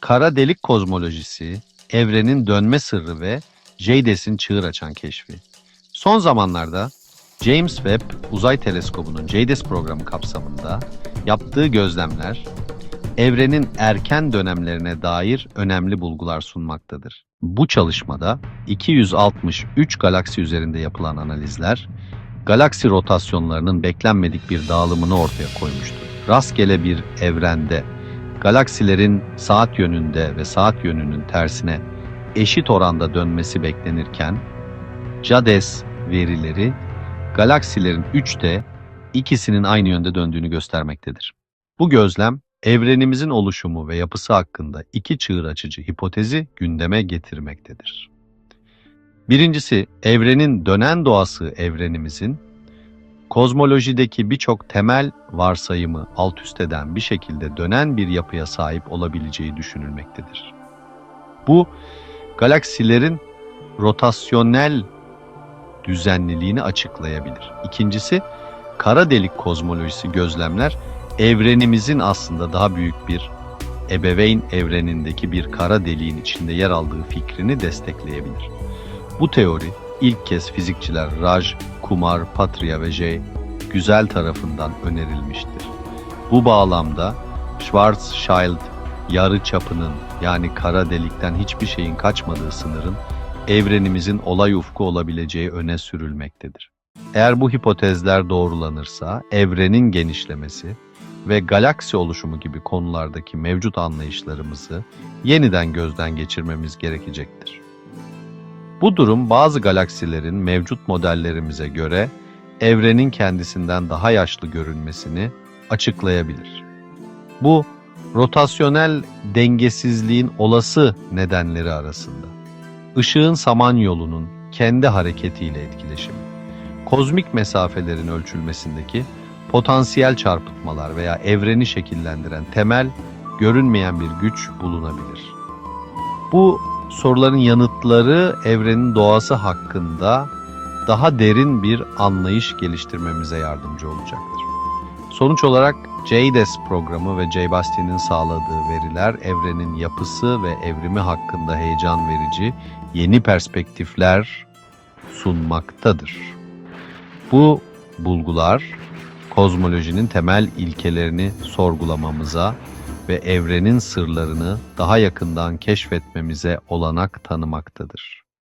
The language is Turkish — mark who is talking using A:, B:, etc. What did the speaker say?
A: Kara delik kozmolojisi, evrenin dönme sırrı ve JADES'in çığır açan keşfi. Son zamanlarda James Webb Uzay Teleskobu'nun JADES programı kapsamında yaptığı gözlemler, evrenin erken dönemlerine dair önemli bulgular sunmaktadır. Bu çalışmada 263 galaksi üzerinde yapılan analizler, galaksi rotasyonlarının beklenmedik bir dağılımını ortaya koymuştur. Rastgele bir evrende galaksilerin saat yönünde ve saat yönünün tersine eşit oranda dönmesi beklenirken, JADES verileri galaksilerin 3'te ikisinin aynı yönde döndüğünü göstermektedir. Bu gözlem, evrenimizin oluşumu ve yapısı hakkında iki çığır açıcı hipotezi gündeme getirmektedir. Birincisi, evrenin dönen doğası evrenimizin, kozmolojideki birçok temel varsayımı alt üst eden bir şekilde dönen bir yapıya sahip olabileceği düşünülmektedir. Bu, galaksilerin rotasyonel düzenliliğini açıklayabilir. İkincisi, kara delik kozmolojisi gözlemler evrenimizin aslında daha büyük bir ebeveyn evrenindeki bir kara deliğin içinde yer aldığı fikrini destekleyebilir. Bu teori ilk kez fizikçiler Raj, Kumar, Patria ve J. Güzel tarafından önerilmiştir. Bu bağlamda Schwarzschild yarı çapının yani kara delikten hiçbir şeyin kaçmadığı sınırın evrenimizin olay ufku olabileceği öne sürülmektedir. Eğer bu hipotezler doğrulanırsa evrenin genişlemesi ve galaksi oluşumu gibi konulardaki mevcut anlayışlarımızı yeniden gözden geçirmemiz gerekecektir. Bu durum bazı galaksilerin mevcut modellerimize göre evrenin kendisinden daha yaşlı görünmesini açıklayabilir. Bu rotasyonel dengesizliğin olası nedenleri arasında ışığın samanyolunun kendi hareketiyle etkileşimi, kozmik mesafelerin ölçülmesindeki potansiyel çarpıtmalar veya evreni şekillendiren temel, görünmeyen bir güç bulunabilir. Bu soruların yanıtları evrenin doğası hakkında daha derin bir anlayış geliştirmemize yardımcı olacaktır. Sonuç olarak JADES programı ve J. Bastian'in sağladığı veriler evrenin yapısı ve evrimi hakkında heyecan verici yeni perspektifler sunmaktadır. Bu bulgular kozmolojinin temel ilkelerini sorgulamamıza ve evrenin sırlarını daha yakından keşfetmemize olanak tanımaktadır.